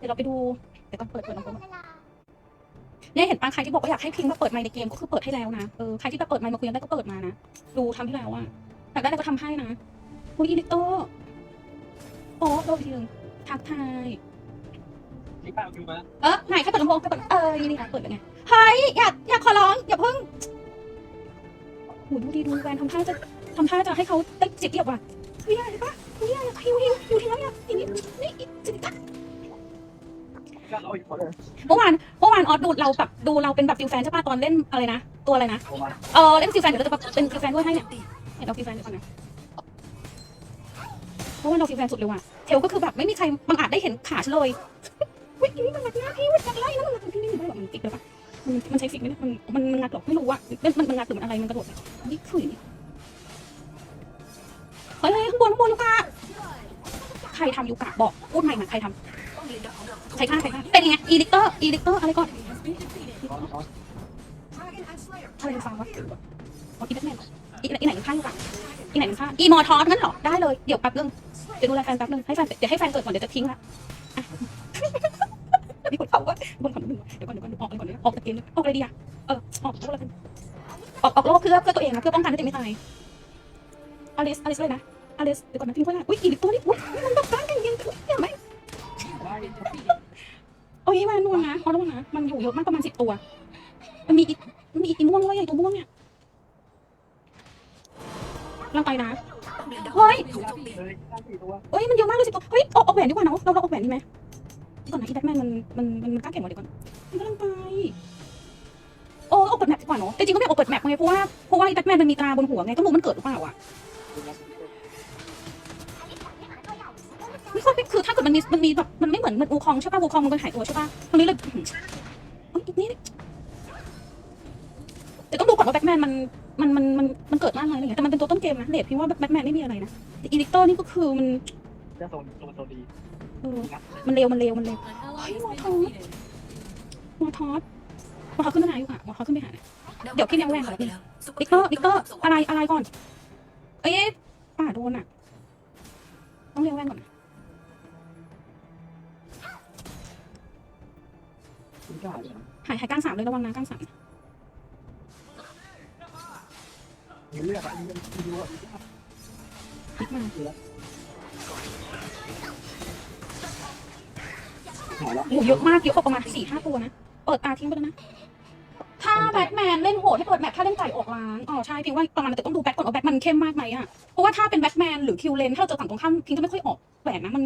เดี๋ยวเราไปดู เดี๋ยวก่อนเปิดเปิดลำโพงก่อนเนี่ยเห็นปะใครที่บอกว่าอยากให้พิงมาเปิดไมค์ในเกมก็คือเปิดให้แล้วนะ เออ ใครที่จะเปิดไมค์มาคุยกันได้ก็เปิดมานะ ดูทำที่แล้วอะอยากได้อะไรก็ทำให้นะคุณอินิโต้โอ้โดนอีกทีนึงทักทาย ที่ป้าเอาคิวมาเออไหนใครเปิดลำโพงใครเปิด เออ นี่ค่ะเปิดแล้วไง เฮ้ย อยากอยากขอร้องอย่าเพิ่งโหดูดีดูแวนทำท่าจะทำท่าจะให้เขาได้จิบเดียวว่ะเฮ้ยอะไรปะเฮ้ยอะไรฮิวฮิวฮิวทีแล้วเนี่ยทีนี้นี่จิบตัก เอาอีกคนเลยเมื่อวานเมื่อวานออสดูเราแบบดูเราเป็นแบบฟิลแฟนใช่ป่ะตอนเล่นอะไรนะตัวอะไรนะโทรมาเออเล่นฟิลแฟนเดี๋ยวเราจะแบบเป็นฟิลแฟนด้วยให้เนี่ยเห็นเราฟิลแฟนเดี๋ยวก่อนนะเพราะว่าเราฟิลแฟนสุดเลยว่ะเทลก็คือแบบไม่มีใครบังอาจได้เห็นขาฉันเลยวิ่งนี่มันงัดหน้าพี่วิ่งงัดไล่แล้วมันงัดพี่นี่มันได้หรอมันติดเลยปะมันมันใช้ฟิกไหมเนี่ยมันมันมันงัดหรอกไม่รู้อะมันมันมันงัดหรือมันอะไรมันกระโดดนี่คือเฮ้ยเฮ้ยข้างบนข้างบนลูกาใครทำยูกะบอกพูดใหม่มาใครทำ ใครฆ่าใครฆ่าเป็นไงอีดิเตอร์อีดิเตอร์อะไรก่อนอนร้อนอะไรฟังวะอ๋ออีแบทแมนอีไหนมันฆ่าอยู่ปะอีไหนมันฆ่าอีมอทอสงั้นเหรอได้เลยเดี๋ยวแป๊บนึงเดี๋ยวดูแลแฟนแป๊บนึงให้แฟนเดี๋ยวให้แฟนเกิดก่อนเดี๋ยวจะทิ้งละมีคนเขาว่าบนขอนหนึ่งเดี๋ยวก่อนเดี๋ยวก่อนออกเลยก่อนเลยออกจากเกมเลยออกอะไรดีอะเออออกโลกแล้วกันออกออกโลกเพื่อเพื่อตัวเองนะเพื่อป้องกันให้ตัวเองไม่ตายอลิสอลิสเลยนะอลิสเดี๋ยวก่อนนะทิ้งเพื่อนอุ้ยอีลิปตัวนี้อุ้ยมันแบบบ้านกันยังเนี่ยไหมได้โอ้ยมันนวลนะเอาแล้วนะ มันอยู่เยอะมากประมาณสิบตัว มันมีอีมันมีอีม่วงด้วยไอ้ตัวม่วงเนี่ยลังไปนะ เฮ้ยเลยได้ย มันเยอะมากเลยสิตัว เฮ้ยออกออกแหวนดีกว่าเนาะ เราเราออกแหวนดีไหมก่อนนะอีแบทแมนมันมันมันมันกล้าแข่งกว่าเดี๋ยวก่อนมันกำลังไปโอ้ออกเปิดแมปดีกว่าเนาะแต่จริงก็ไม่ออกเปิดแมปไงเพราะว่าเพราะว่าอีแบทแมนมันมีตราบนหัวไงต้องรู้มันเกิดหรือเปล่าอะ ค่อยคือถ้าเกิดมันมีมันมีแบบมันไม่เหมือนมันอูคองใช่ป่ะอูคองมันเป็นหายตัวใช่ป่ะตรงนี้เลยอื้อหือเอ้ยอีกนี่แต่ต้องดูก่อนว่าแบทแมนมันมันมันมันมันเกิดมากไหมอะไรเงี้ยแต่มันเป็นตัวต้นเกมนะเลดพี่ว่าแบทแมนไม่มีอะไรนะแต่อีลิกเตอร์นี่ก็คือมันจะโซนโซนโซนดีเออมันเร็วมันเร็วมันเร็วมอทอสมอทอสขึ้นไปหาอยู่ค่ะมอทอสขึ้นไปหาเนี่ยเดี๋ยวพี่เลี้ยงแวนก่อนแล้วดิกเตอร์ดิกเตอร์อะไรอะไรก่อน เอ้ยป่าโดนอะ ต้องเลี้ยงแวนก่อน นะคุณกล้าหายหายกลางสามเลยระวังนะกลางสามมีเลือดอะมีมีดูอะดิกมาหายแล้วโอ้โหเยอะมากเยอะกว่าประมาณสี่ห้าตัวนะ เปิดตาทิ้งไปแล้วนะ ถ้าแบทแมนเล่นโหดให้เปิดแมปถ้าเล่นไก่ออกล้างอ๋อใช่พิงว่าประมาณแต่ต้องดูแบทก่อนว่าแบทมันเข้มมากไหมอะเพราะว่าถ้าเป็นแบทแมนหรือคิวเลนถ้าเราเจอฝั่งตรงข้ามพิงจะไม่ค่อยออกแหวนนะมัน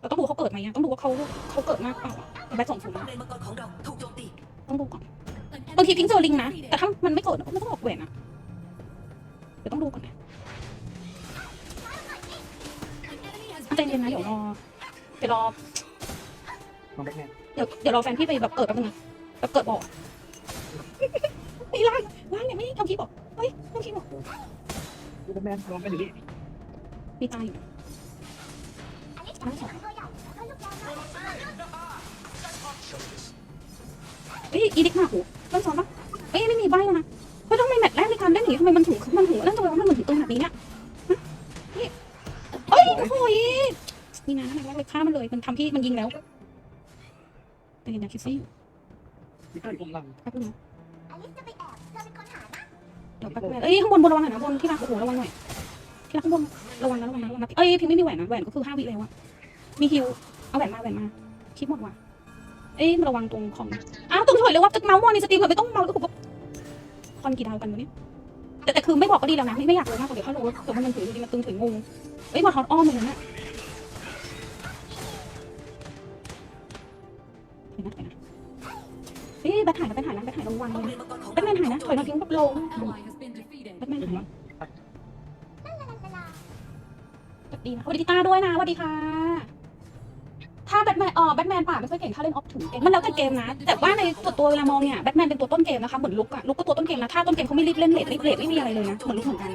เราต้องดูเขาเกิดไหมอะต้องดูว่าเขาเขาเกิดมากเปล่าอะแบทสองศูนย์เลนมังกรของเราถูกโจมตีต้องดูก่อนบางทีพิงเจอลิงนะแต่ถ้ามันไม่เกิดก็ไม่ต้องออกแหวนนะเดี๋ยวต้องดูก่อนนะใจเย็นนะเดี๋ยวรอเดี๋ยวรอน้องแบทแมนเดี๋ยวเดี๋ยวรอแฟนพี่ไปแบบเกิดแป๊บนึงนะแบบเกิดบอก ไอ้ล่างล่างเนี่ยไม่ทำคลิปบอกเฮ้ยทำคลิปบอกแบทแมนลงไปอยู่นี่มีตายอยู่ล่างสองเฮ้ยอีดิกมาหูล่างสองปะเฮ้ยไม่มีใบแล้วนะเฮ้ยทำไมแมตช์แรกในการเล่นหนีทำไมมันถึงมันถึงเล่นทำไมมันถึงตึงแบบนี้เนี่ยฮะนี่เฮ้ยโอ้ยนี่นะทำไมแรกเลยฆ่ามันเลยมันทำพี่มันยิงแล้วแต่เห็นนะคิดซี่มีเลือดกำลังแป๊บนึง นะเดี๋ยวแป๊บนึงเอ้ยข้างบนบนระวังหน่อยนะบนที่รักโอ้โหระวังหน่อยที่รักข้างบนระวังนะระวังนะระวังนะเอ้ยพิงไม่มีแหวนนะแหวนก็คือห้าวิแล้วอะมีฮิวเอาแหวนมาแหวนมาคิดหมดว่ะเอ้ยระวังตรงของอ้าวตรงเฉยเลยว่าจะเมาส์มอในสตรีมเหรอไม่ต้องเมาส์แล้วก็แบบคอนกี่ดาวกันวะเนี่ยแต่แต่คือไม่บอกก็ดีแล้วนะไม่ไม่อยากรู้มากกว่าเดี๋ยวถ้ารู้ตัวมันถือดีมันตึงถืองงเอ้ยบอลทอนอ้อมเลยนะเห็นนะเห็นนะ เอ้ยแบทหายนะแบทหายนะแบทหายระวังเลยเลนมังกรของแบทแมนหายนะถอยมาทิ้งแบบโลงแบทแมนหายสวัสดีนะสวัสดีกีตาร์ด้วยนะสวัสดีค่ะ ถ้าแบทแมนอ๋อแบทแมนป่าไม่ค่อยเก่งถ้าเล่นออฟถึงเก่งมันแล้วแต่เกมนะ แต่ว่าในตัวตัวเวลามองเนี่ยแบทแมนเป็นตัวต้นเกมนะคะเหมือนลุกอะลุกก็ตัวต้นเกมนะถ้าต้นเกมเขาไม่รีบเล่นเลดรีบเลดไม่มีอะไรเลยนะเหมือนลุกเหมือนกัน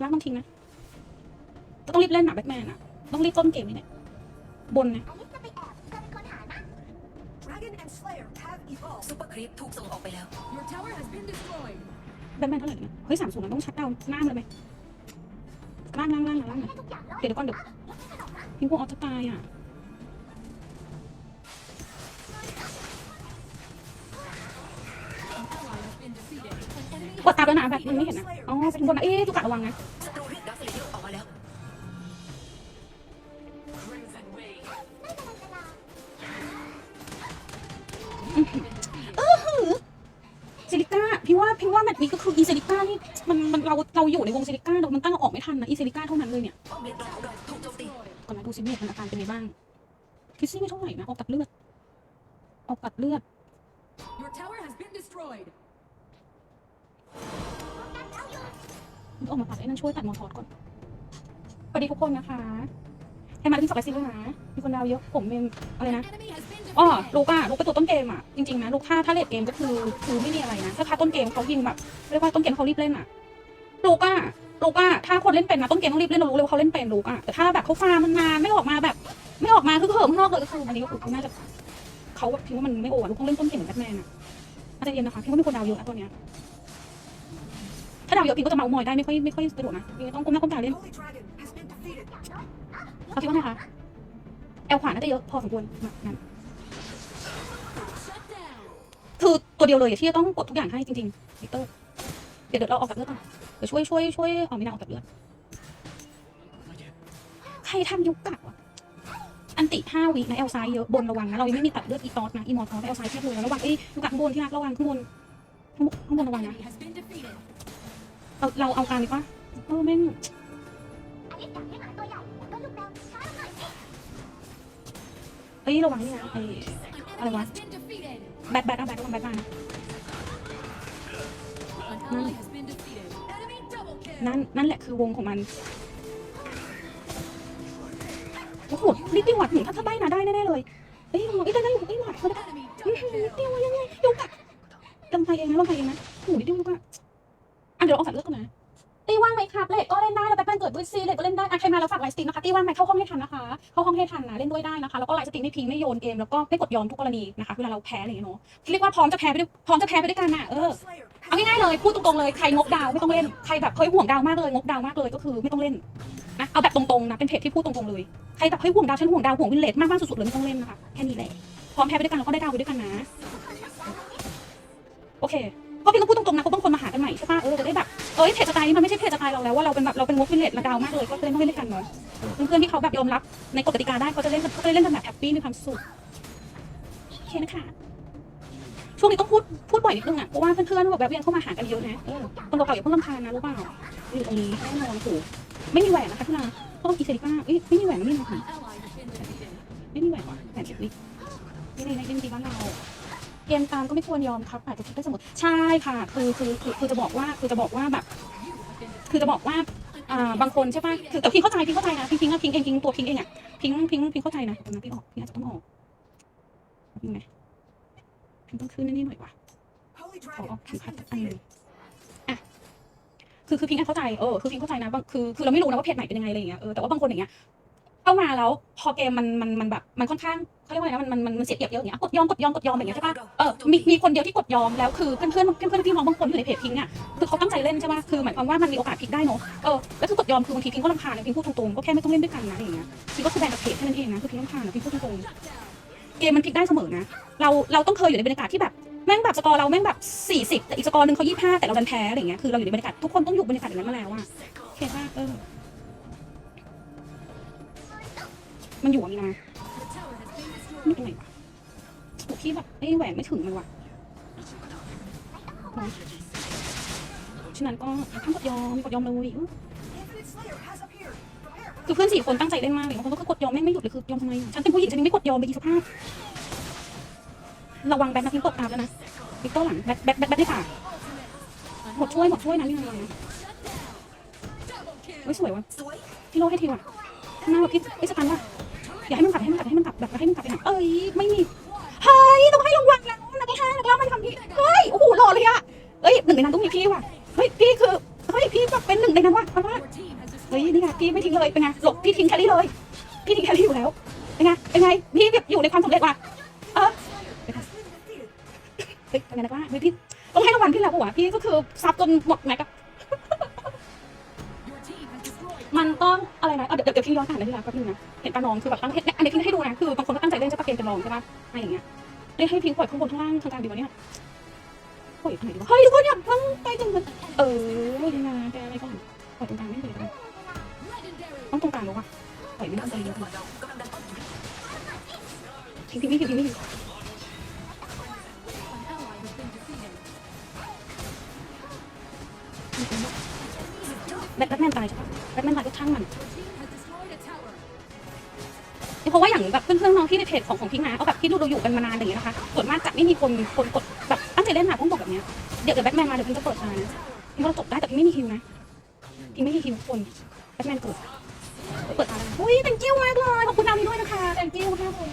ลากต้องทิ้งนะต้องรีบเล่นหนักแบทแมนอะต้องรีบต้นเกมนี่แหละบนนะ ซุปเปอร์ครีปถูกส่งออกไปแล้ว Your tower has been destroyed. แบทแมนเท่าไหร่นะเฮ้ยสามศูนย์ต้องชัดดาวน์หน้ามันเลยไหมล่างล่างล่างล่างล่างเดี๋ยวเดี๋ยวก่อนเดี๋ยวพี่พวกออจะตายอะกดตามแล้วนะแบบมันไม่เห็นนะอ๋อเป็นบนนะเอ๊ะทุกกะระวังนะ ซริก้านี่มันมันเราเราอยู่ในวงเซริก้าเรามันตั้งเอาออกไม่ทันนะอีเซริก้าเท่านั้นเลยเนี่ยป้อมเลนกลางของเราถูกโจมตีก่อนนะดูซิเมตมันอาการเป็นไงบ้างคิสซี่ไม่เท่าไหร่นะออกตัดเลือด ออกตัดเลือด Your tower has been destroyed. ออกมาตัดไอ้นั่นช่วยตัดมอทอดก่อนสวัสดีทุกคนนะคะให้มาที่สองไอซีด้วยนะมีคนดาวเยอะผมเป็นอะไรนะ Enemy has been อ๋อลูกอะลูกเป็นตัวต้นเกมอะจริงๆนะลูกถ้าถ้าเลดเกมก็คือคือไม่มีอะไรนะถ้าถ้าต้นเกมเขายิงแบบเรียกว่าต้นเกมเขารีบเล่นอะลูกอะลูกอะถ้าคนเล่นเป็นนะต้นเกมต้องรีบเล่นเรารู้เลยว่าเขาเล่นเป็นลูกอะแต่ถ้าแบบเขาฟาร์มมันนานไม่ออกมาแบบ ไม่ออกมาคือเหิมข้างนอกเลยก็คืออันนี้ก็คือน่าจะเขาคิดว่ามันไม่โออะลูกต้องเล่นต้นเกมเหมือนแบทแมนอะอาจจะเย็นนะคะพี่ว่ามีคนดาวเยอะนะตัวเนี้ยถ้าดาวเยอะพี่ก็จะเมามอยได้ไม่ค่อยไม่ค่อยสะดวกนะพี่ต้องก้มหน้าก้มตาเล่นเขาคิดว่าไงคะแอลขวาน่าจะเยอะพอสมควรนะงั้น คือตัวเดียวเลยที่จะต้องกดทุกอย่างให้จริงๆวิกเตอร์เดี๋ยวเดี๋ยวเราออกจากเลือดก่อนเดี๋ยวช่วยช่วยช่วยเอาไม่นาออกจากเลือดใครทำยุกกะวะอันติห้าวินะเอลไซเยอะบนระวังนะเรายังไม่มีตัดเลือดอีตอสนะอีมอร์ทอสเอลไซเทียบเลยระวังไอ้ยุกกะข้างบนที่รักระวังข้างบนข้างบนระวังนะเราเราเอากางดีกว่าเออแม่งเอ้ยระวังนี่นะไอ้ An enemy what? has been defeated. แบทแบทเอาแบทระวังแบทมานะ An ally has been defeated. Enemy double kill. นั่นนั่นแหละคือวงของมัน โอ้โหนิดเดียวอะถึงถ้าถ้าใบนะได้แน่ๆเลย เอ้ยเอ้ยได้ได้อยู่เอ้ยหวาดเขาได้ Enemy อื้ double หือนิด kill. เดียวยังไงยุกอะลำไส้เองนะลำไส้เองนะโอ้โหนิดเดียวยุกอะอะเดี๋ยวเราออกจากเลือกกันนะ ตีว่างไหมครับเลดก็เล่นได้แล้วแบทแมนเกิดด้วยซีเลดก็เล่นได้อะใครมาแล้วฝากไลฟ์สตรีมนะคะตีว่างไหมเข้าห้องให้ทันนะคะเข้าห้องให้ทันนะเล่นด้วยได้นะคะแล้วก็ไลฟ์สตรีมไม่พิงไม่โยนเกมแล้วก็ไม่กดยอมทุกกรณีนะคะเวลาเราแพ้อะไรอย่างเงี้ยเนาะเรียกว่าพร้อมจะแพ้ไปด้วยพร้อมจะแพ้ไปด้วยกันน่ะเออเอาง่ายๆเลยพูดตรงๆเลยใครงกดาวไม่ต้องเล่นใครแบบเฮ้ยห่วงดาวมากเลยงกดาวมากเลยก็คือไม่ต้องเล่นนะเอาแบบตรงๆนะเป็นเพจที่พูดตรงๆเลยใครแบบเฮ้ยห่วงดาวฉันห่วงดาวห่วงวินเลจมากๆสุดๆเลยไม่ต้องเล่นนะคะแค่นี้แหละพร้อมแพ้ไปด้วยกันแล้วก็ได้ดาวไปด้วยกันนะโอเค ราะพี่ต้องพูดตรงๆนะเขาบางคนมาหากันใหม่ใช่ปะเออจะได้แบบเอ้ยเพจสไตล์นี้มันไม่ใช่เพจสไตล์เราแล้วว่าเราเป็นแบบเราเป็นงกวินเลจระดาวมากเลยก็จะได้ไม่เล่นกันเนาะเพื่อนๆที่เขาแบบยอมรับในกฎกติกาได้เขาจะเล่นเขาจะเล่นกันแบบแฮปปี้มีความสุขโอเคนะคะช่วงนี้ต้องพูดพูดบ่อยนิดนึงอะเพราะว่าเพื่อนๆแบบแวะเวียนเข้ามาหากันเยอะนะคนเก่าๆอย่าเพิ่งรำคาญนะรู้เปล่าอยู่ตรงนี้แน่นอนโอ้โหไม่มีแหวนนะคะที่เราเพราะว่าอีเซริก้าเอ้ยไม่มีแหวนไม่มีหวน An ally has been defeated. ไม่มีแหวนว่ะแหวนสิบวินี่ในในในทีบ้านเรา เกมตามก็ไม่ควรยอมครับอาจจะคิดได้เสมอใช่ค่ะ คือคือคือคือจะบอกว่าคือจะบอกว่าแบบ คือจะบอกว่าอ่าบางคนใช่ป่ะคือแต่พิงเข้าใจพิงเข้าใจนะพิงพิงอะพิงเองพิงตัวพิงเองอะพิงพิงพิงเข้าใจนะเดี๋ยวนพิงออกพิงอาจจะต้องออกพิงไหมพิงต้องขึ้นนี่หน่อยว่ะขอออกถึงพัดอันนึงอะคือคือพิงค์เข้าใจเออคือพิงค์เข้าใจนะบางคือคือเราไม่รู้นะว่าเพจไหนเป็นยังไงอะไรอย่างเงี้ยเออแต่ว่าบางคนอย่างเงี้ย เข้ามาแล้วพอเกมมันมันมันแบบมันค่อนข้างเขาเรียกว่าไงนะมันมันมันเสียเปรียบเยอะอย่างเงี้ยกดยอมกดยอมกดยอมอย่างเงี้ยใช่ปะเออมีมีคนเดียวที่กดยอมแล้วคือเพื่อนเพื่อนเพื่อนเพื่อนพี่น้องบางคนที่อยู่ในเพจพิงค์อะคือเขาตั้งใจเล่นใช่ปะคือหมายความว่ามันมีโอกาสพลิกได้เนอะเออแล้วคือกดยอมคือบางทีพิงค์ก็รำคาญนะพิงค์พูดตรงๆก็แค่ไม่ต้องเล่นด้วยกันนะอะไรอย่างเงี้ยพิงค์ก็คือแบ่งกับเพจแค่นั้นเองนะคือพิงค์รำคาญนะพิงค์พูดตรงๆเกมมันพลิกได้เสมอนะเราเราต้องเคยอยู่ในบรรยากาศที่แบบแม่งแบบสกอร์เราแม่งแบบสี่สิบแต่อีกสกอร์หนึ่งเขายี่ห้าแต่เราดันแพ้อะไรอย่างเงี้ยคือเราอยู่ในบรรยากาศทุกคนต้องอยู่บรรยากาศอย่างนั้นมาแล้วอะโอเคป่ะเออ มันอยู่อะมีนา Your tower has been นี่ destroyed. ตรงไหนวะโอ้พี่แบบเอ้แหวนไม่ถึงมันว่ะนะฉะนั้นก็ห้ามกดยอมกดยอมเลยคือเพื่อนสี่คนตั้งใจเล่นมากเลยบางคนก็คือกดยอมแม่งไม่หยุดเลยคือยอมทำไมฉันเป็นผู้หญิงฉันยังไม่กดยอมเลยอีสภาพระวังแบทนะพิงกดตามแล้วนะพิงโต้หลังแบทแบทแบทแบทได้ป่ะหมดช่วยหมดช่วยนะนี่ไง Shut down. Double kill. ไม่สวยว่ะพี่โลให้ทีว่ะ หน้าแบบพี่พี่สตันว่ะอย่าให้มันกลับให้มันกลับให้มันกลับแบบให้มันกลับไปหาเอ้ยไม่มีเฮ้ยต้องให้รางวัลแล้วนักล่านักล่ามันทำพี่เฮ้ยโอ้โหหล่อเลยอะเอ้ยหนึ่งในนั้นต้องมีพี่ว่ะเฮ้ยพี่คือเฮ้ยพี่แบบเป็นหนึ่งในนั้นว่ะเพราะว่าเฮ้ยนี่ไงพี่ไม่ทิ้งเลยเป็นไงหลบพี่ทิ้งแคลรี่เลย พี่ทิ้งแคลรี่อยู่แล้วเป็นไงเป็นไงพี่แบบอยู่ในความสำเร็จว่ะเออเฮ้ยเป็นไงนักล่าเฮ้ยพี่ต้องให้รางวัลพี่แล้วปะวะพี่ก็คือซับจนหมดแม็กอะ ต้องอะไรนะ เดี๋ยวเดี๋ยวพี่ย้อนอ่านได้ทีละแป๊บนึงนะ เห็นปะน้องคือแบบตั้งเนี่ยอันนี้พี่ให้ดูนะ คือบางคนก็ตั้งใจเล่นจะประเกณฑ์เป็นรองใช่ปะอะไรอย่างเงี้ยเรียให้พิงปล่อยข้างบนข้างล่างทางกลางดีวะเนี่ยปล่อยไหนดีวะเฮ้ยทุกคนอยากตั้ง เพราะว่าอย่างแบบเพื่อนๆน้องที่ในเพจของของพิงนะเอาแบบที่ดูเราอยู่กันมานานอย่างเงี้ยนะคะส่วนมากจะไม่มีคนคนกดแบบตั้งใจเล่นนะต้องบอกแบบเนี้ยเดี๋ยวเดี๋ยวแบทแมนมาเดี๋ยวพิงจะเปิดมานะพิงก็จบได้แต่พิงไม่มีคิวนะพิงไม่มีคิวคนแบทแมนเกิดเปิดมาแล้วอุ้ย thank you มากเลยขอบคุณดาวนี้ด้วยนะคะ thank you มากเลย